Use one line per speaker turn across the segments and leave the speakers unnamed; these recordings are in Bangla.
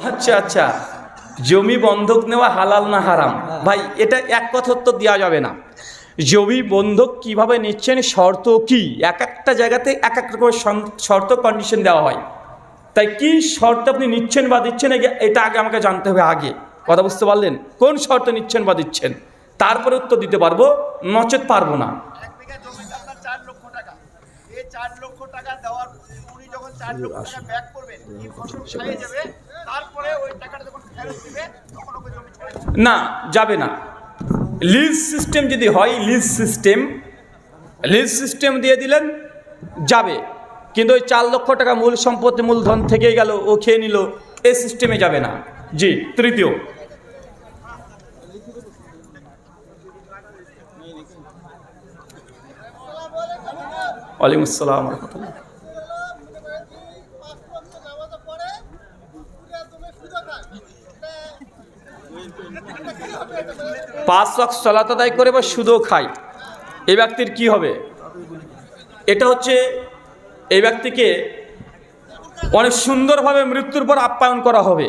আচ্ছা আচ্ছা। জমি বন্ধক নেওয়া হালাল না হারাম? ভাই, এটা এক কথা তো দেওয়া যাবে না। জমি বন্ধক কীভাবে নিচ্ছেন, শর্ত কি? এক একটা জায়গাতে এক এক রকমের শর্ত কন্ডিশন দেওয়া হয়। তাই কি শর্ত আপনি নিচ্ছেন বা দিচ্ছেন এটা আগে আমাকে জানতে হবে আগে। কথা বুঝতে পারলেন? কোন শর্ত নিচ্ছেন বা দিচ্ছেন? তারপরে উত্তর দিতে পারব, নচেত পারব না।
চার লক্ষ টাকা ব্যাক করবেন এই ফসল খাইয়ে যাবে। তারপরে ওই টাকাটা যখন ফেরত দিবে তখন ওকে জমি ছেড়ে
না যাবে না। লিজ সিস্টেম যদি হয় লিজ সিস্টেম লিজ সিস্টেম দিয়ে দিলেন যাবে। কিন্তু ওই চার লক্ষ টাকা মূল সম্পত্তি মূলধন থেকে গেল ও খেয়ে নিল এ সিস্টেমে যাবে না। জি তৃতীয়। ওয়ালাইকুম আসসালাম রহমতুল্লাহ। পাঁচ লাখ সলাত আদায় করে বা সুদও খায়, এই ব্যক্তির কি হবে? এটা হচ্ছে এই ব্যক্তিকে অনেক সুন্দরভাবে মৃত্যুর পর আপ্যায়ন করা হবে।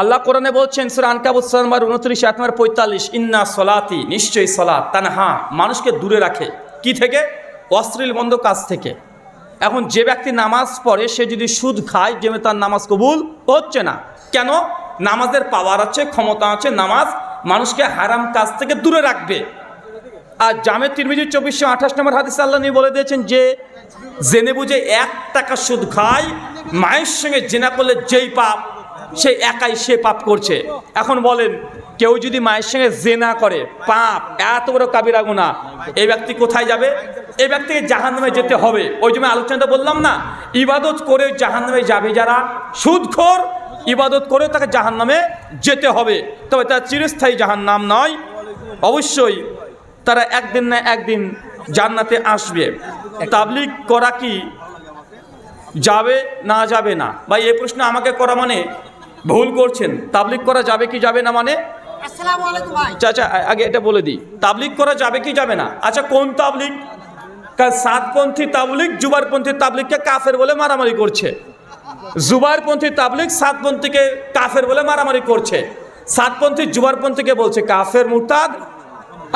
আল্লাহ কোরআনে বলছেন, সুরা আনকাবুত সালমার উনত্রিশ আত্মার পঁয়তাল্লিশ, ইন্না সলাতি নিশ্চয়ই সলাত, তানহা, মানুষকে দূরে রাখে। কি থেকে? অশ্লীল বন্ধ কাজ থেকে। এখন যে ব্যক্তি নামাজ পড়ে, সে যদি সুদ খায়, যে তার নামাজ কবুল হচ্ছে না। কেন? নামাজের পাওয়ার আছে, ক্ষমতা আছে, নামাজ মানুষকে হারাম কাজ থেকে দূরে রাখবে। আর জামে তিরমিজি চব্বিশশো আঠাশ নম্বর হাদিস আল্লাহ নিয়ে বলে দিয়েছেন যে, জেনে বুঝে এক টাকা সুদ খায়, মায়ের সঙ্গে জেনা করলে যেই পাপ, সে একাই সে পাপ করছে। এখন বলেন, কেউ যদি মায়ের সঙ্গে জেনা করে, পাপ, এত বড় কাবিরা গুণা এই ব্যক্তি কোথায় যাবে? এই ব্যক্তিকে জাহান নামে যেতে হবে। ওই জন্য আলোচনাটা বললাম না, ইবাদত করে জাহান নামে যাবে যারা, সুদখোর ইবাদত করে তাকে জাহান নামে যেতে হবে। তবে তার চিরস্থায়ী জাহান নাম নয়। অবশ্যই তারা একদিন না একদিন জান্নাতে আসবে। তাবলিগ করা কি যাবে না যাবে না? বা এই প্রশ্ন আমাকে করা মানে ভুল করছেন। তাবলিগ করা যাবে কি যাবে না মানে?
আসসালামু আলাইকুম
চাচা আগে এটা বলে দিই। তাবলিগ করা যাবে কি যাবে না? আচ্ছা কোন তাবলিগ? কারণ সাতপন্থী তাবলিগ জুবারপন্থী তাবলিগকে কাফের বলে মারামারি করছে। জুবারপন্থী তাবলিগ সাতপন্থীকে কাফের বলে মারামারি করছে। সাতপন্থী জুবারপন্থীকে বলছে কাফের মুরতাদ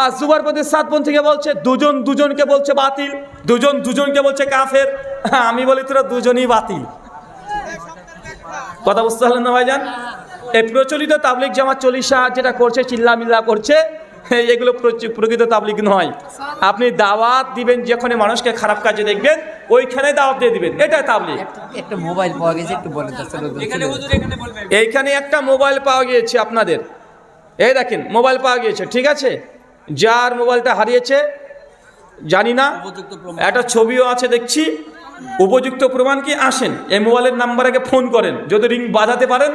আর জুবারপন্থী সাতপন্থীকে বলছে দুজন দুজনকে বলছে বাতিল দুজন দুজনকে বলছে কাফের। হ্যাঁ, আমি বলি তোরা দুজনই বাতিল। কথা বুঝতে পারলেন না ভাইজান? এই প্রচলিত তাবলিক জামাত চল্লিশা যেটা করছে চিল্লা মিল্লা করছে এগুলো প্রকৃত তাবলিক নয়। আপনি দাওয়াত দিবেন যেখানে মানুষকে খারাপ কাজে দেখবেন ওইখানে দাওয়াত দিয়ে দিবেন। এটা তাবলিক
একটা মোবাইল পাওয়া গেছে একটু বলে
এইখানে একটা মোবাইল পাওয়া গিয়েছে আপনাদের। এই দেখেন মোবাইল পাওয়া গিয়েছে ঠিক আছে? যার মোবাইলটা হারিয়েছে জানি না। একটা ছবিও আছে দেখছি। উপযুক্ত প্রমাণ কি? আসেন। এই মোবাইলের নাম্বারে ফোন করেন। যদি রিং বাজাতে পারেন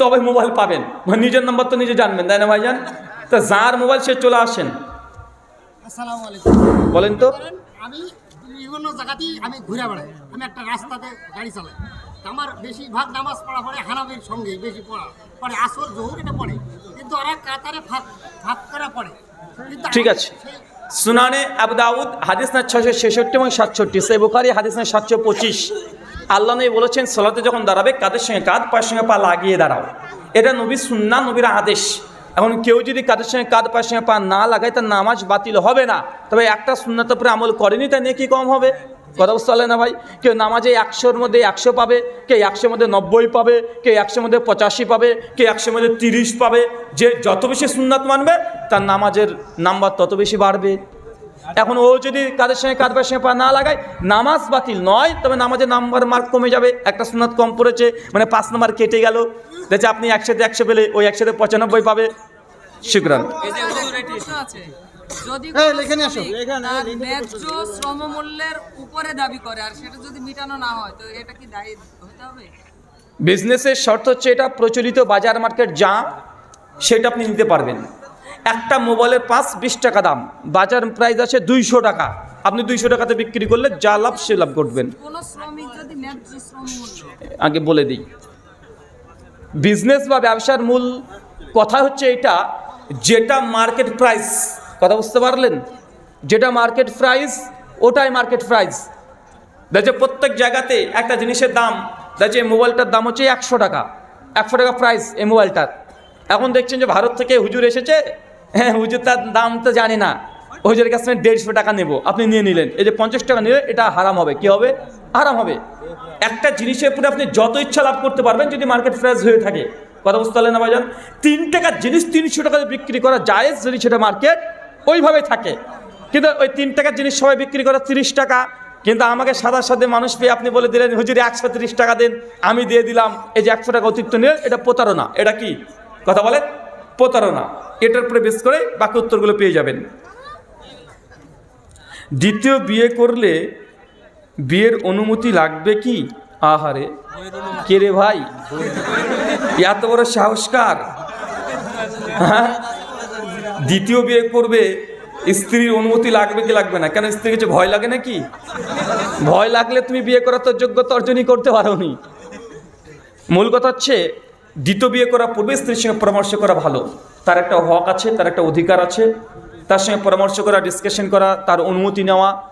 তবে মোবাইল পাবেন। মানে নিজের নাম্বার তো নিজে জানবেন তাই না ভাইজান? তা যার মোবাইল সে চলে আসেন।
আসসালামু আলাইকুম
বলেন তো।
আমি বিভিন্ন জায়গাতেই আমি ঘুরে বেড়াই। আমি একটা রাস্তাতে গাড়ি চালাই। আমার বেশিরভাগ নামাজ পড়া পড়ে হানাবির সঙ্গে বেশি পড়া। পড়ে আসর জহুর এটা পড়ে। কিন্তু ওরা কাতারে ফাঁক ফাঁক করা পড়ে।
ঠিক আছে। সুনানে আবু দাউদ হাদিস না ছশো ছেষট্টি এবং সাতষট্টি। সে বুখারি হাদিস না সাতশো পঁচিশ। আল্লাহ নবী বলেছেন সলাতে যখন দাঁড়াবে কাদের সঙ্গে কাঁধ পায়ের সঙ্গে পা লাগিয়ে দাঁড়াও। এটা নবী সুন্না নবীর আদেশ। এখন কেউ যদি কাদের সঙ্গে পায়ের সঙ্গে পা না লাগায়, তার নামাজ বাতিল হবে না। তবে একটা সুন্নাত উপরে আমল করেনি, তাই নিয়ে কি কম হবে? কথা বুঝতে পারলে না ভাই? কেউ নামাজে একশোর মধ্যে একশো পাবে, কেউ একশোর মধ্যে নব্বই পাবে, কেউ একশোর মধ্যে পঁচাশি পাবে, কেউ একশোর মধ্যে তিরিশ পাবে। যে যত বেশি সুন্নাত মানবে, তার নামাজের নাম্বার তত বেশি বাড়বে। এখন ও যদি কাদের সঙ্গে পায়ের সঙ্গে পা না লাগায়, নামাজ বাতিল নয়, তবে নামাজের নাম্বার মার্ক কমে যাবে। একটা সুন্নাত কম পড়েছে মানে পাঁচ নাম্বার কেটে গেল। দেখছে আপনি একসাথে একশো পেলে ওই একসাথে পঁচানব্বই পাবে। শুক্রান।
যদি শ্রমমূল্যের উপরে দাবি করে আর সেটা যদি মেটানো না হয় তো এটা কি দায়ী হতে হবে?
বিজনেসের শর্ত হচ্ছে এটা প্রচলিত বাজার মার্কেট যা সেটা আপনি নিতে পারবেন। একটা মোবাইলের পাঁচ বিশ টাকা দাম। বাজার প্রাইস আছে দুইশো টাকা। আপনি দুইশো টাকাতে বিক্রি করলে যা লাভ সে লাভ করবেন।
কোনো শ্রমিক যদি ন্যায্য শ্রমমূল্য
আগে বলে দিই। বিজনেস বা ব্যবসার মূল কথা হচ্ছে এটা, যেটা মার্কেট প্রাইস কথা বুঝতে পারলেন? যেটা মার্কেট প্রাইস ওটাই মার্কেট প্রাইস দেখছে প্রত্যেক জায়গাতে একটা জিনিসের দাম দেখছি এই মোবাইলটার দাম হচ্ছে একশো টাকা। একশো টাকা প্রাইস এই মোবাইলটার। এখন দেখছেন যে ভারত থেকে হুজুর এসেছে হ্যাঁ হুজুর তার দাম তো জানি না। হুজুরের কাছ দেড়শো টাকা নেব, আপনি নিয়ে নিলেন। এই যে পঞ্চাশ টাকা নিলে এটা হারাম হবে, কি হবে? হারাম হবে। একটা জিনিসের উপরে আপনি যত ইচ্ছা লাভ করতে পারবেন, যদি মার্কেট প্রাইস হয়ে থাকে। কথা বুঝতে পারলেন না ভাইজান? তিন টাকার জিনিস তিনশো টাকা বিক্রি করা যায়, যদি সেটা মার্কেট ওইভাবে থাকে। কিন্তু ওই তিন টাকার জিনিস সবাই বিক্রি করা তিরিশ টাকা। কিন্তু আমাকে সাদা সাথে মানুষ পেয়ে আপনি বলে দিলেন, হুজুর, একশো তিরিশ টাকা দিন। আমি দিয়ে দিলাম, এই যে একশো টাকা অতিরিক্ত নিয়ে, এটা প্রতারণা। এটা কি? কথা বলেন? প্রতারণা। এটার উপরে বেশ করে বাকি উত্তরগুলো পেয়ে যাবেন। দ্বিতীয় বিয়ে করলে বিয়ের অনুমতি লাগবে কি? আহারে, কে রে ভাই? এত বড় সাহসকার। হ্যাঁ? দ্বিতীয় বিয়ে করবে, স্ত্রীর অনুমতি লাগবে কি লাগবে না? কেন স্ত্রীর কিছু ভয় লাগে নাকি? ভয় লাগলে তুমি বিয়ে করার তো যোগ্যতা অর্জনই করতে পারো নি। মূল কথা হচ্ছে, দ্বিতীয় বিয়ে করার পূর্বে স্ত্রীর সঙ্গে পরামর্শ করা ভালো। তার একটা হক আছে, তার একটা অধিকার আছে। তার সঙ্গে পরামর্শ করা ডিসকাশন করা, তার অনুমতি নেওয়া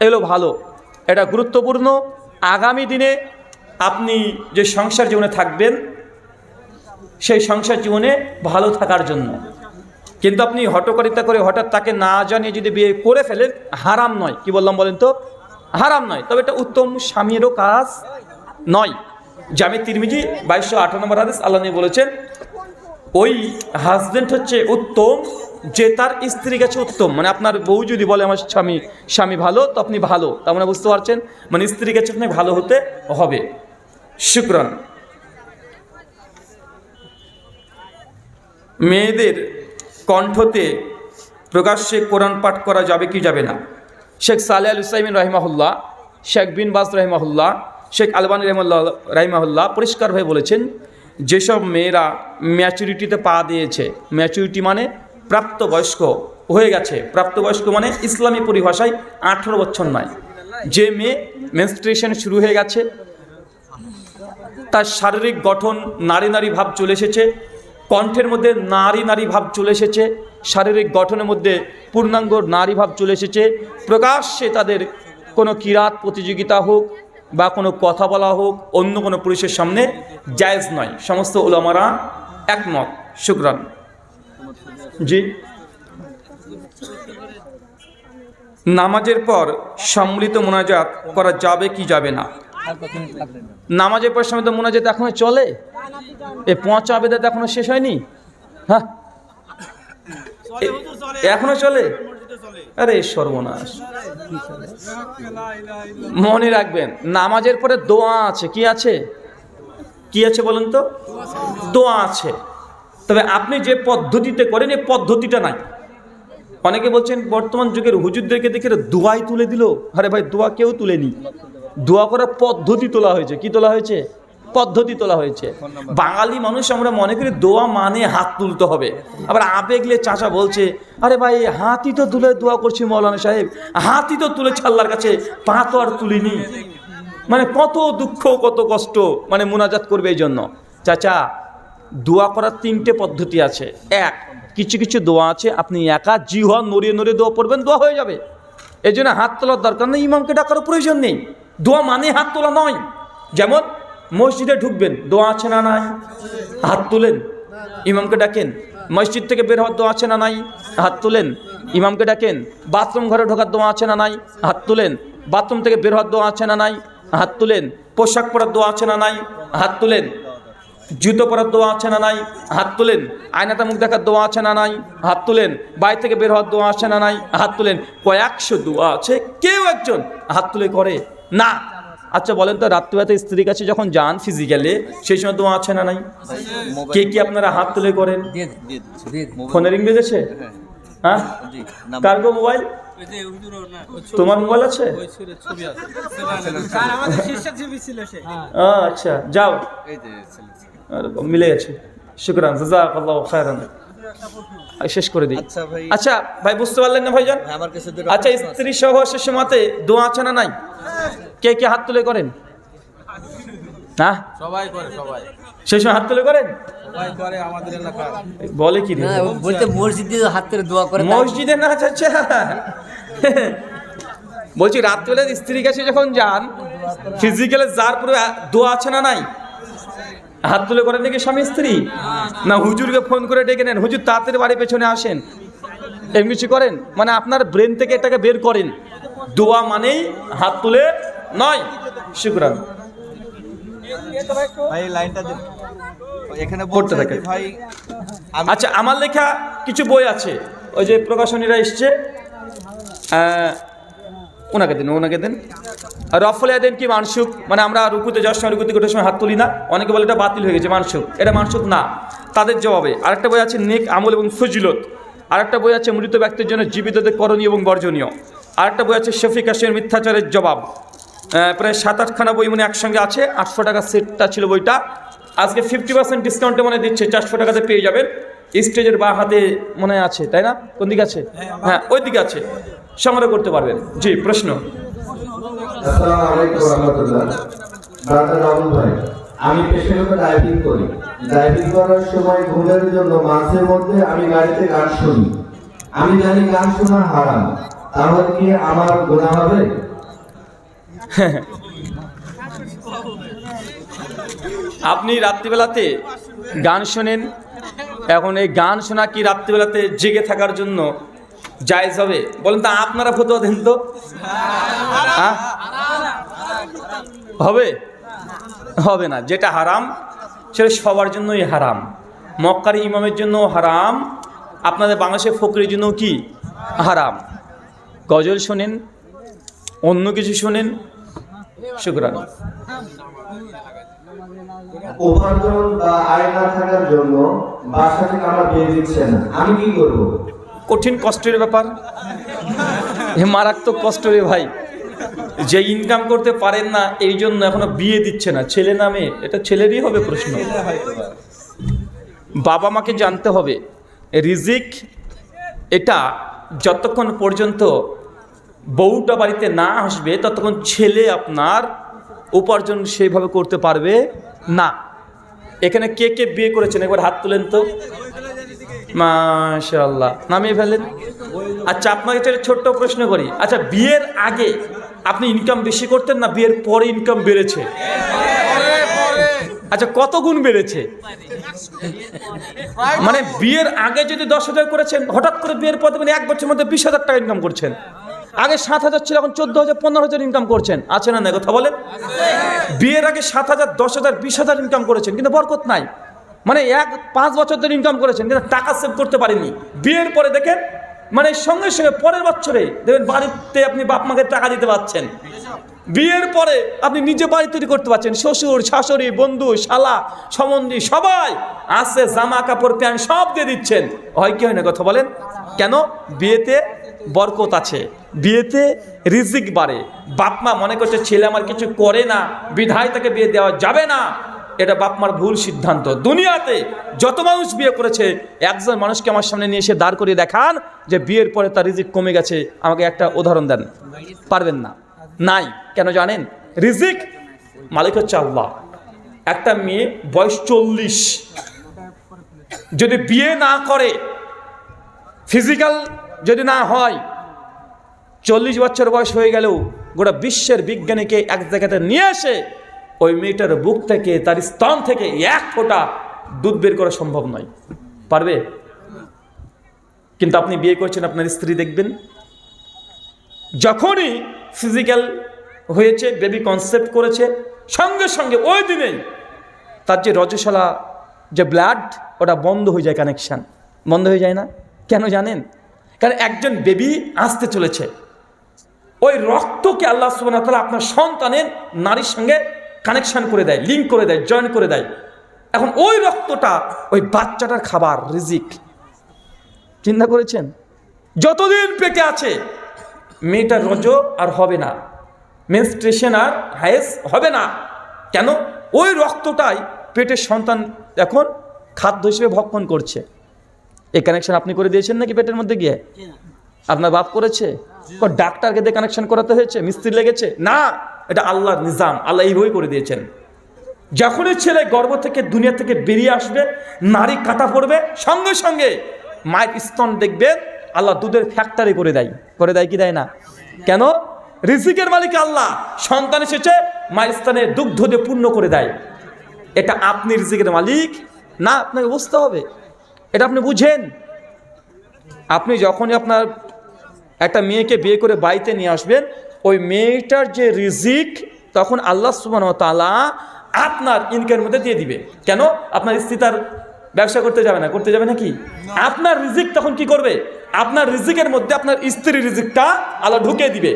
এগুলো ভালো। এটা গুরুত্বপূর্ণ। আগামী দিনে আপনি যে সংসার জীবনে থাকবেন, সেই সংসার জীবনে ভালো থাকার জন্য। কিন্তু আপনি হটকারিতা করে হঠাৎ তাকে না জানিয়ে যদি বিয়ে করে ফেলেন, হারাম নয়। কি বললাম বলেন তো? হারাম নয়। তবে এটা উত্তম স্বামীরও কাজ নয়। জামি তিরমিজি, বাইশশো আঠারো নম্বর হাদিস আল্লাহ বলেছেন, ওই হাজবেন্ড হচ্ছে উত্তম যে তার স্ত্রীর কাছে উত্তম মানে আপনার বউ যদি বলে আমার স্বামী স্বামী ভালো, তো আপনি ভালো। তার মানে বুঝতে পারছেন? মানে স্ত্রীর কাছে আপনি ভালো হতে হবে। শুক্রান। মেয়েদের কণ্ঠতে প্রকাশ্যে কোরআন পাঠ করা যাবে কি যাবে না? শেখ সালে আল হুসাইমিন রহিমাহুল্লাহ, শেখ বিন বাস রহিমাহুল্লাহ, শেখ আলবানী রহমুল্লাহ রাহিমাহুল্লাহ পরিষ্কারভাবে বলেছেন, যেসব মেয়েরা ম্যাচুরিটিতে পা দিয়েছে ম্যাচুরিটি মানে প্রাপ্তবয়স্ক হয়ে গেছে। প্রাপ্তবয়স্ক মানে ইসলামী পরিভাষায় আঠেরো বছর নয়। যে মেয়ে মেনস্ট্রেশন শুরু হয়ে গেছে, তার শারীরিক গঠন নারী নারী ভাব চলে এসেছে, কণ্ঠের মধ্যে নারী নারী ভাব চলে এসেছে, শারীরিক গঠনের মধ্যে পূর্ণাঙ্গ নারী ভাব চলে এসেছে, প্রকাশ্যে তাদের কোনো কিরাত প্রতিযোগিতা হোক বা কোনো কথা বলা হোক, অন্য কোনো পুরুষের সামনে জায়েজ নয়। সমস্ত ওলামারা একমত। শুক্রান। জি। নামাজের পর সম্মিলিত মোনাজাত করা যাবে কি যাবে না? নামাজের পর সময় তো মোনাজাত এখনও চলে? এ পচা বেদাত এখনও শেষ হয়নি? হ্যাঁ। এখনও চলে? আরে সর্বনাশ। মনে রাখবেন, নামাজের পরে দোয়া আছে, কি আছে? কি আছে বলুন তো? দোয়া আছে। তবে আপনি যে পদ্ধতিতে করেন এই পদ্ধতিটা নাই। অনেকে বলছেন, বর্তমান যুগের হুজুরদেরকে দেখে দোয়াই তুলে দিল। আরে ভাই, দোয়া কেউ তুলেনি। দোয়া করার পদ্ধতি তোলা হয়েছে। কি তোলা হয়েছে? পদ্ধতি তোলা হয়েছে। বাঙালি মানুষ আমরা মনে করি দোয়া মানে হাত তুলতে হবে। আবার আবেগলে চাচা বলছে, আরে ভাই হাতই তো তুলে দোয়া করছি মৌলানা সাহেব। হাতই তো তুলে আল্লাহর কাছে, পা তো আর তুলিনি। মানে কত দুঃখ, কত কষ্ট মানে মোনাজাত করবে এই জন্য। চাচা দোয়া করার তিনটে পদ্ধতি আছে। এক, কিছু কিছু দোয়া আছে, আপনি একা জিহা নড়িয়ে নড়িয়ে দোয়া পড়বেন, দোয়া হয়ে যাবে। এই জন্য হাত তোলার দরকার নেই, ইমামকে ডাকার প্রয়োজন নেই। দোয়া মানে হাত তোলা নয়। যেমন মসজিদে ঢুকবেন, দোয়া আছে না নাই? হাত তুলেন, ইমামকে ডাকেন। মসজিদ থেকে বের হওয়ার দোয়া আছে না নাই? হাত তুলেন, ইমামকে ডাকেন। বাথরুম ঘরে ঢোকার দোয়া আছে না নাই? হাত তুলেন। বাথরুম থেকে বের হওয়ার দোয়া আছে না নাই? হাত তুলেন। পোশাক পরার দোয়া আছে না নাই? হাত তুলেন। জুতো পরার দোয়া আছে না নাই? হাত তুলেন। আয়নাটা মুখ দেখার দোয়া আছে না নাই? হাত তুলেন। বাড়ি থেকে বের হওয়ার দোয়া আছে না নাই? হাত তুলেন। কয়েকশো দোয়া আছে। কেউ একজন হাত তুলে করে? না। আচ্ছা বলেন তো রাত্রিবেলাতে স্ত্রীর কাছে যখন যান ফিজিক্যালি সেই সময় দোয়া আছে না নাই? কে কি আপনারা হাত তুলে করেন? ফোনে রিং বেজেছে? হ্যাঁ? কার গো মোবাইল? তোমার মোবাইল আছে? আচ্ছা যাও। মিলে গেছে। শুক্রান জাজাকাল্লাহু খায়রান। আমি শেষ করে দিই।
আচ্ছা ভাই।
আচ্ছা বুঝতে পারলেন না ভাইজান?
আমার কাছে দুটো
আচ্ছা স্ত্রী সহ শেষ মতে দোয়া আছে না নাই? কে কে হাত তুলে করেন? হ্যাঁ
সবাই করে সবাই।
সেই সময় হাত তুলে করেন?
সবাই করে আমাদের এলাকার।
বলে কি রে?
না বলতে মসজিদে হাত করে দোয়া করে
মসজিদে না আচ্ছা বলছি রাত্রেবেলা স্ত্রীর কাছে যখন যান ফিজিক্যালে যার পুরো দোয়া আছে না নাই? হাত তুলে করেন নাকি স্বামী স্ত্রী? না হুজুরকে ফোন করে ডেকে নেন। হুজুর তাড়াতাড়ি বাড়ি পেছনে আসেন। এমনি কিছু করেন? মানে আপনার ব্রেন থেকে এটাকে বের করেন। দোয়া মানেই হাত তুলে নয়। শুক্রান।
ভাই লাইনটা এখানে
পড়তে থাকে।
থাকে ভাই
আচ্ছা আমার লেখা কিছু বই আছে। ওই যে প্রকাশনীরা এসছে। ওনাকে দিন ওনাকে দিন। আর রফলে দেন কি মানসুক মানে আমরা রুকুতে যাওয়ার সময় রুকুতে গোটার সময় হাত তুলি না। অনেকে বলে এটা বাতিল হয়ে গেছে মানসুক এটা মানসুক না। তাদের জবাবে। আরেকটা বই আছে, নেক আমল এবং ফজিলত। আরেকটা বই আছে, মৃত ব্যক্তির জন্য জীবিতদের করণীয় এবং বর্জনীয়। আরেকটা বই আছে, শফিক হাসিনের মিথ্যাচারের জবাব। প্রায় সাত আটখানা বই মানে একসঙ্গে আছে, আটশো টাকা সেটটা ছিল বইটা। আজকে ফিফটি পার্সেন্ট ডিসকাউন্টে মানে দিচ্ছে, চারশো টাকাতে পেয়ে যাবেন। স্টেজের বা হাতে মনে হয় আছে তাই না? কোন দিকে আছে? হ্যাঁ ওই দিকে আছে। সংগ্রহ করতে পারবেন। জি প্রশ্ন।
আসসালামু আলাইকুম রহমতুল্লাহ। ব্রাদার রাহুল ভাই আমি পেশাগত ড্রাইভিং করি। ড্রাইভিং করার সময় ঘুমের জন্য মাঝে মধ্যে আমি গাড়িতে গান শুনি। আমি জানি গান শোনা হারাম। তাহলে কি আমার গুণা হবে?
আপনি রাত্রিবেলাতে গান শোনেন এখন এই গান শোনা কি রাত্রিবেলাতে জেগে থাকার জন্য জায়জ হবে? বলেন তো, আপনারা ফতোয়া দেন তো। হ্যাঁ? হবে? হবে না। যেটা হারাম, সেটা সবার জন্যই হারাম। মক্কার ইমামের জন্য হারাম। আপনাদের বাংলাদেশের ফকরির জন্য কি? হারাম। গজল শোনেন, অন্য কিছু শোনেন শুক্রান
উপার্জন বা আয় না থাকার জন্য বাসা থেকে আমার বিয়ে দিচ্ছে না। আমি কি করব?
কঠিন কষ্টের ব্যাপার। এ মারাত্মক কষ্ট রে ভাই। যে ইনকাম করতে পারেন না এই জন্য এখনও বিয়ে দিচ্ছে না। ছেলে না মেয়ে এটা ছেলেরই হবে প্রশ্ন। বাবা মাকে জানতে হবে রিজিক এটা যতক্ষণ পর্যন্ত বউটা বাড়িতে না আসবে, ততক্ষণ ছেলে আপনার উপার্জন সেইভাবে করতে পারবে না। এখানে কে কে বিয়ে করেছেন? একবার হাত তুলেন তো। মাশাল্লাহ নামিয়ে ফেলেন আচ্ছা আপনাকে একটা ছোট্ট প্রশ্ন করি। আচ্ছা বিয়ের আগে আপনি ইনকাম বেশি করতেন না বিয়ের পরে ইনকাম বেড়েছে? আচ্ছা কত গুণ বেড়েছে? মানে বিয়ের আগে যদি দশ হাজার করেছেন, হঠাৎ করে বিয়ের পর মানে এক বছরের মধ্যে বিশ হাজার টাকা ইনকাম করছেন। আগে সাত হাজার ছিল, এখন চোদ্দ হাজার, পনেরো হাজার ইনকাম করছেন। আছে না না কথা বলেন? বিয়ের আগে সাত হাজার, দশ হাজার, বিশ হাজার ইনকাম করেছেন, কিন্তু বরকত নাই। মানে এক পাঁচ বছর ধরে ইনকাম করেছেন, কিন্তু টাকা সেভ করতে পারেনি বিয়ের পরে দেখেন মানে সঙ্গে সঙ্গে পরের বছরে দেখবেন বাড়িতে আপনি বাপ মাকে টাকা দিতে পারছেন। বিয়ের পরে আপনি নিজে বাড়ি তৈরি করতে পারছেন, শ্বশুর, শাশুড়ি, বন্ধু, শালা, সম্বন্ধী, সবাই আসে জামা কাপড়, প্যান্ট সব দিয়ে দিচ্ছেন। হয় কি হয় না কথা বলেন? কেন? বিয়েতে বরকত আছে। বিয়েতে রিজিক বাড়ে। বাপমা মনে করছে, ছেলে আমার কিছু করে না, বিধায় তাকে বিয়ে দেওয়া যাবে না। এটা বাপমার ভুল সিদ্ধান্ত। দুনিয়াতে যত মানুষ বিয়ে করেছে, একজন মানুষকে আমার সামনে নিয়ে এসে দাঁড় করিয়ে দেখান যে বিয়ের পরে তার রিজিক কমে গেছে। আমাকে একটা উদাহরণ দেন। পারবেন না? নাই। কেন জানেন? রিজিক মালিক হচ্ছে আল্লাহ। একটা মেয়ে বয়স চল্লিশ। যদি বিয়ে না করে, ফিজিক্যাল যদি না হয়, চল্লিশ বছর বয়স হয়ে গেলেও গোটা বিশ্বের বিজ্ঞানীকে এক জায়গাতে নিয়ে এসে ওই মেয়েটার বুক থেকে, তার স্তন থেকে এক ফোঁটা দুধ বের করা সম্ভব নয়। পারবে? কিন্তু আপনি বিয়ে করছেন, আপনার স্ত্রী দেখবেন। যখনই ফিজিক্যাল হয়েছে বেবি কনসেপ্ট করেছে, সঙ্গে সঙ্গে ওই দিনেই তার যে রজশালা, যে ব্লাড ওটা বন্ধ হয়ে যায় কানেকশান বন্ধ হয়ে যায় না? কেন জানেন? কারণ একজন বেবি আসতে চলেছে। ওই রক্তকে আল্লাহ সুবাহ তালা আপনার সন্তানের নারীর সঙ্গে কানেকশান করে দেয় লিঙ্ক করে দেয় জয়েন করে দেয়। এখন ওই রক্তটা, ওই বাচ্চাটার খাবার, রিজিক। চিন্তা করেছেন? যতদিন পেটে আছে, মেয়েটার রজ আর হবে না। মেনস্ট্রেশন আর হায়েস হবে না। কেন? ওই রক্তটাই পেটের সন্তান এখন খাদ্য হিসেবে ভক্ষণ করছে। এই কানেকশন আপনি করে দিয়েছেন নাকি পেটের মধ্যে গিয়ে? আপনার বাপ করেছে? ডাক্তারকে দিয়ে কানেকশন করাতে হয়েছে? মিস্ত্রি লেগেছে? না এটা আল্লাহর নিজাম। আল্লাহ এইভাবেই করে দিয়েছেন। যখনই ছেলে গর্ব থেকে দুনিয়া থেকে বেরিয়ে আসবে নারী কাটা পড়বে সঙ্গে সঙ্গে মায়ের স্তন দেখবে আল্লাহ দুধের ফ্যাক্টরি করে দেয়। করে দেয় কি দেয় না? কেন? রিজিকের মালিক আল্লাহ। সন্তান এসেছে মায়ের স্থানে দুগ্ধ দিয়ে পূর্ণ করে দেয়। এটা আপনি রিজিকের মালিক। না আপনাকে বুঝতে হবে। এটা আপনি বুঝেন? আপনি যখনই আপনার একটা মেয়েকে বিয়ে করে বাড়িতে নিয়ে আসবেন, ওই মেয়েটার যে রিজিক, তখন আল্লাহ সুবান তালা আপনার ইনকামের মধ্যে দিয়ে দিবে। কেন? আপনার স্ত্রী তার ব্যবসা করতে যাবে না। করতে যাবে নাকি আপনার রিজিক তখন কি করবে? আপনার রিজিকের মধ্যে আপনার স্ত্রীর রিজিকটা আল্লাহ ঢুকিয়ে দিবে।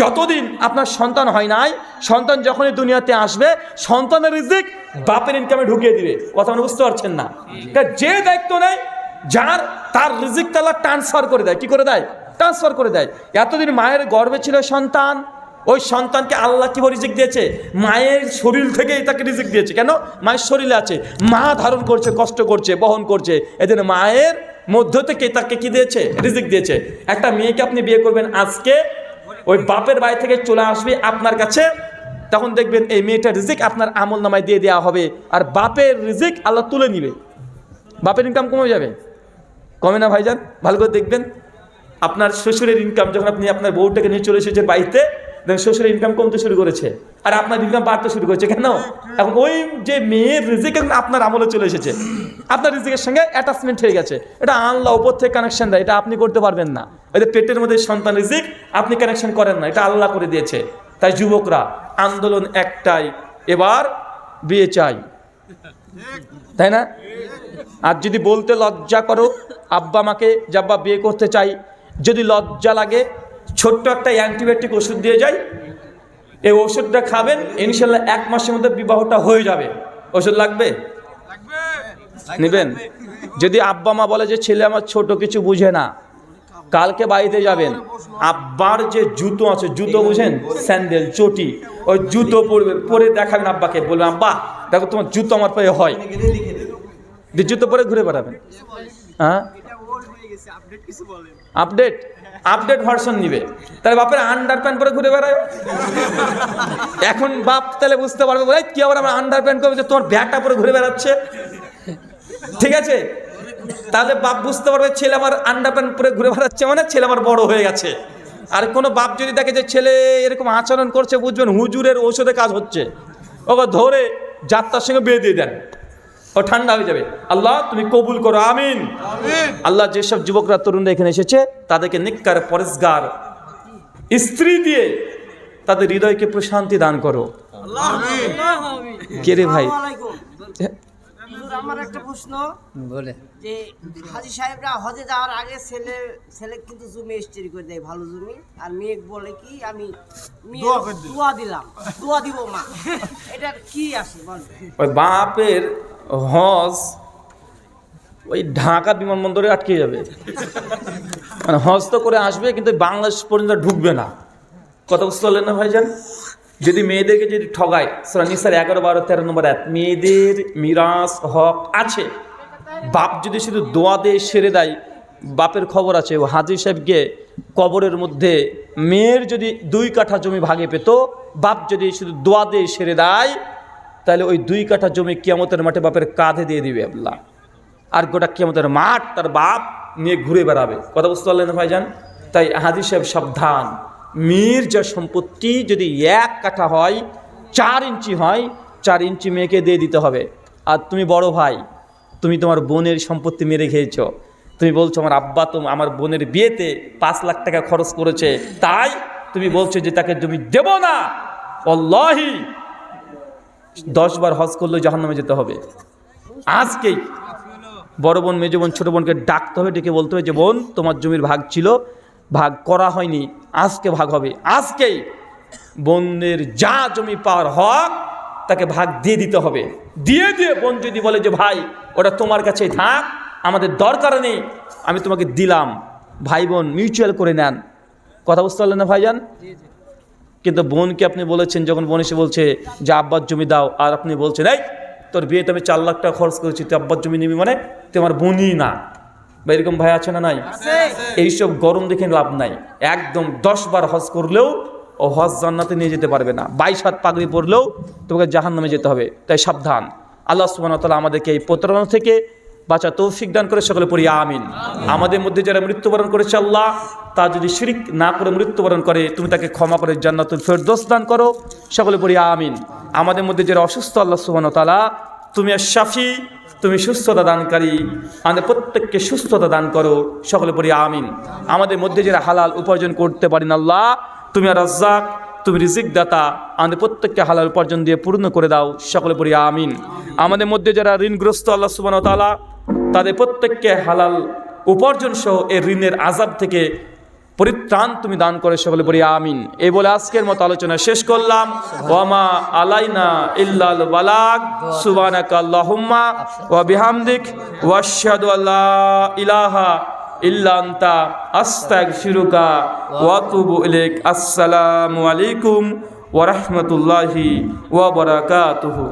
যতদিন আপনার সন্তান হয় নাই, সন্তান যখনই দুনিয়াতে আসবে, সন্তানের রিজিক বাপের ইনকামে ঢুকিয়ে দিবে। কথা মানে বুঝতে পারছেন না? যে দায়িত্ব নেয়, যার, তার রিজিক তালা ট্রান্সফার করে দেয়। কি করে দেয়? ট্রান্সফার করে দেয়। এতদিন মায়ের গর্ভে ছিল সন্তান, ওই সন্তানকে আল্লাহ কি রিজিক দিয়েছে? মায়ের শরীর থেকেই তাকে রিজিক দিয়েছে। কেন? মায়ের শরীরে আছে। মা ধারণ করছে, কষ্ট করছে, বহন করছে। এদের মায়ের মধ্য থেকে তাকে কি দিয়েছে? রিজিক দিয়েছে। একটা মেয়েকে আপনি বিয়ে করবেন আজকে ওই বাপের বাড়ি থেকে চলে আসবে আপনার কাছে, তখন দেখবেন এই মেয়েটার রিজিক আপনার আমল নামায় দিয়ে দেওয়া হবে, আর বাপের রিজিক আল্লাহ তুলে নিবে। বাপের ইনকাম কমে যাবে। কমে না ভাইজান? ভালো করে দেখবেন, আপনার শ্বশুরের ইনকাম যখন আপনি আপনার বউটাকে নিয়ে চলে এসেছেন বাড়িতে দেখবেন শ্বশুরের ইনকাম কমতে শুরু করেছে, আর আপনার ইনকাম বাড়তে শুরু করেছে, কেন? এখন ওই যে মেয়ের রিজিক এখন আপনার আমলে চলে এসেছে। আপনার রিজিকের সঙ্গে অ্যাটাচমেন্ট হয়ে গেছে। এটা আল্লাহ উপর থেকে কানেকশন দেয়, এটা আপনি করতে পারবেন না। এটা পেটের মধ্যে সন্তান রিজিক, আপনি কানেকশন করেন না, এটা আল্লাহ করে দিয়েছে। তাই যুবকরা, আন্দোলন একটাই, এবার বিয়ে চাই। তাই না? আর যদি বলতে লজ্জা করো, আব্বা মাকে জাব্বা বিয়ে করতে চাই, যদি লজ্জা লাগে ছোট্ট একটা অ্যান্টিবায়োটিক ওষুধ দিয়ে যাই। এই ওষুধটা খাবেন ইনশাল্লাহ এক মাসের মধ্যে বিবাহটা হয়ে যাবে। ওষুধ লাগবে? নেবেন? যদি আব্বা মা বলে যে ছেলে আমার ছোট কিছু বুঝে না। কালকে বাড়িতে যাবেন। আব্বার যে জুতো আছে জুতো বুঝেন? স্যান্ডেল চটি ওই জুতো পরবে পরে দেখাবেন আব্বাকে। বলবেন আব্বা দেখো তোমার জুতো আমার পায়ে হয়। দিয়ে জুতো পরে ঘুরে বেড়াবেন। হ্যাঁ? আপডেট? আপডেট ভার্সন নিবে। তাহলে বাপের আন্ডার প্যান্ট পরে ঘুরে বেড়ায়। এখন বাপ তাহলে বুঝতে পারবে বলে কি আবার আমার আন্ডার প্যান্ট করবে যে তোমার ব্যাগটা পরে ঘুরে বেড়াচ্ছে? ঠিক আছে? তাহলে বাপ বুঝতে পারবে, ছেলে আমার আন্ডার প্যান্ট পরে ঘুরে বেড়াচ্ছে মানে ছেলে আমার বড় হয়ে গেছে। আর কোনো বাপ যদি দেখে যে ছেলে এরকম আচরণ করছে, বুঝবেন হুজুরের ঔষধে কাজ হচ্ছে। ওকে ধরে যাত্রার সঙ্গে দিয়ে দেন। ও ঠান্ডা হয়ে যাবে। আল্লাহ তুমি কবুল করো আমিন। আল্লাহ যেসব যুবকরা তরুণরা এখানে এসেছে তাদেরকে নিকার পরেশগার স্ত্রী দিয়ে তাদের হৃদয়কে প্রশান্তি দান করো। কে রে ভাই?
আমার একটা প্রশ্ন।
বলে।
যে হাজি সাহেবরা হজে যাওয়ার আগে ছেলে ছেলে কিন্তু জমি স্টেরি করে দেয় ভালো জমি। আর মেয়ে বলে কি আমি দোয়া দিলাম। দোয়া দিব মা। এটা কি আসে বল।
ওই বাপের হজ ওই ঢাকা বিমানবন্দরে আটকে যাবে। মানে হজ তো করে আসবে, কিন্তু বাংলাদেশ পর্যন্ত ঢুকবে না। বুঝতে পারলেন না ভাইজান? যদি মেয়েদেরকে যদি ঠগায় সেটা নিসার এগারো, বারো, তেরো নম্বর এক মেয়েদের মিরাজ হক আছে। বাপ যদি শুধু দোয়া দিয়ে সেরে দেয়, বাপের খবর আছে, ও হাজির সাহেবকে কবরের মধ্যে মেয়ের যদি দুই কাঠা জমি ভাগে পেত, বাপ যদি শুধু দোয়া দিয়ে সেরে দেয় তাহলে ওই দুই কাঠা জমি কিয়ামতের মাঠে বাপের কাঁধে দিয়ে দিবে আল্লাহ। আর গোটা কিয়ামতের মাঠ তার বাপ নিয়ে ঘুরে বেড়াবে। কথা বুঝতে পারলেন ভাইজান? তাই হাজি সাহেব সাবধান। মেয়ের যা সম্পত্তি যদি এক কাঠা হয়, চার ইঞ্চি হয়, চার ইঞ্চি মেয়েকে দিয়ে দিতে হবে। আর তুমি বড় ভাই, তুমি তোমার বোনের সম্পত্তি মেরে খেয়েছো। তুমি বলছো, আমার আব্বা তো আমার বোনের বিয়েতে পাঁচ লাখ টাকা খরচ করেছে। তাই তুমি বলছো যে তাকে জমি দেব না। অল্লাহি দশ বার হজ করলেও জাহান্নামে যেতে হবে। আজকেই বড় বোন, মেজ বোন, ছোটো বোনকে ডাকতে হবে, ডেকে বলতে হবে যে, বোন, তোমার জমির ভাগ ছিল, ভাগ করা হয়নি, আজকে ভাগ হবে। আজকেই বোনের যা জমি পাওয়ার হক, তাকে ভাগ দিয়ে দিতে হবে। দিয়ে দিয়ে বোন যদি বলে যে, ভাই, ওটা তোমার কাছেই থাক, আমাদের দরকার নেই, আমি তোমাকে দিলাম। ভাই বোন মিউচুয়াল করে নেন। কথা বুঝতে পারলেন না ভাইজান? কিন্তু বোনকে আপনি বলেছেন যখন বোন এসে বলছে যে আব্বার জমি দাও আর আপনি বলছেন এই তোর বিয়েতে আমি চার লাখ টাকা খরচ করেছি তুই আব্বার জমি নিবি মানে তুই আমার বোনই না। বা এরকম ভাই আছে না নাই? এইসব গরম দেখে লাভ নাই। একদম দশ বার হজ করলেও ও হজ জান্নাতে নিয়ে যেতে পারবে না। বাইশ হাত পাগড়ি পরলেও তোমাকে জাহান নামে যেতে হবে। তাই সাবধান। আল্লাহ সুবাহ তালা আমাদেরকে এই প্রতারণা থেকে বাঁচা তৌফিক দান করে সকলে পড়ি, আমিন। আমাদের মধ্যে যারা মৃত্যুবরণ করেছে আল্লাহ তা যদি শিরিক না করে মৃত্যুবরণ করে, তুমি তাকে ক্ষমা করে জান্নাতুল ফেরদোস দান করো, সকলে পড়ি, আমিন। আমাদের মধ্যে যারা অসুস্থ, আল্লাহ সুবান তালা তুমি আর শাফি, তুমি সুস্থতা দানকারী, আমাদের প্রত্যেককে সুস্থতা দান করো, সকলে পড়ি, আমিন। আমাদের মধ্যে যারা হালাল উপার্জন করতে পারেন আল্লাহ, তুমি আর রাজ্জাক, তুমি রিজিক দাতা আমাদের প্রত্যেককে হালাল উপার্জন দিয়ে পূর্ণ করে দাও, সকলে পড়ি, আমিন। আমাদের মধ্যে যারা ঋণগ্রস্ত, আল্লাহ সুবান তালা তাদের প্রত্যেককে হালাল উপার্জন সহ এই ঋণের আজাব থেকে পরিত্রাণ তুমি দান করে সকলে বলি আমিন। এই বলে আজকের মতো আলোচনা শেষ করলাম। ওয়ামা আলাইনা ইল্লাল বালাগ। সুবানাকা আল্লাহুম্মা ওয়া বিহামদিক। ওয়াশহাদু আল্লা ইলাহা ইল্লা আনতা। আস্তাগফিরুকা ওয়া আতুবু ইলাইক। আসসালামু আলাইকুম ওয়া রাহমাতুল্লাহি ওয়া বারাকাতুহু।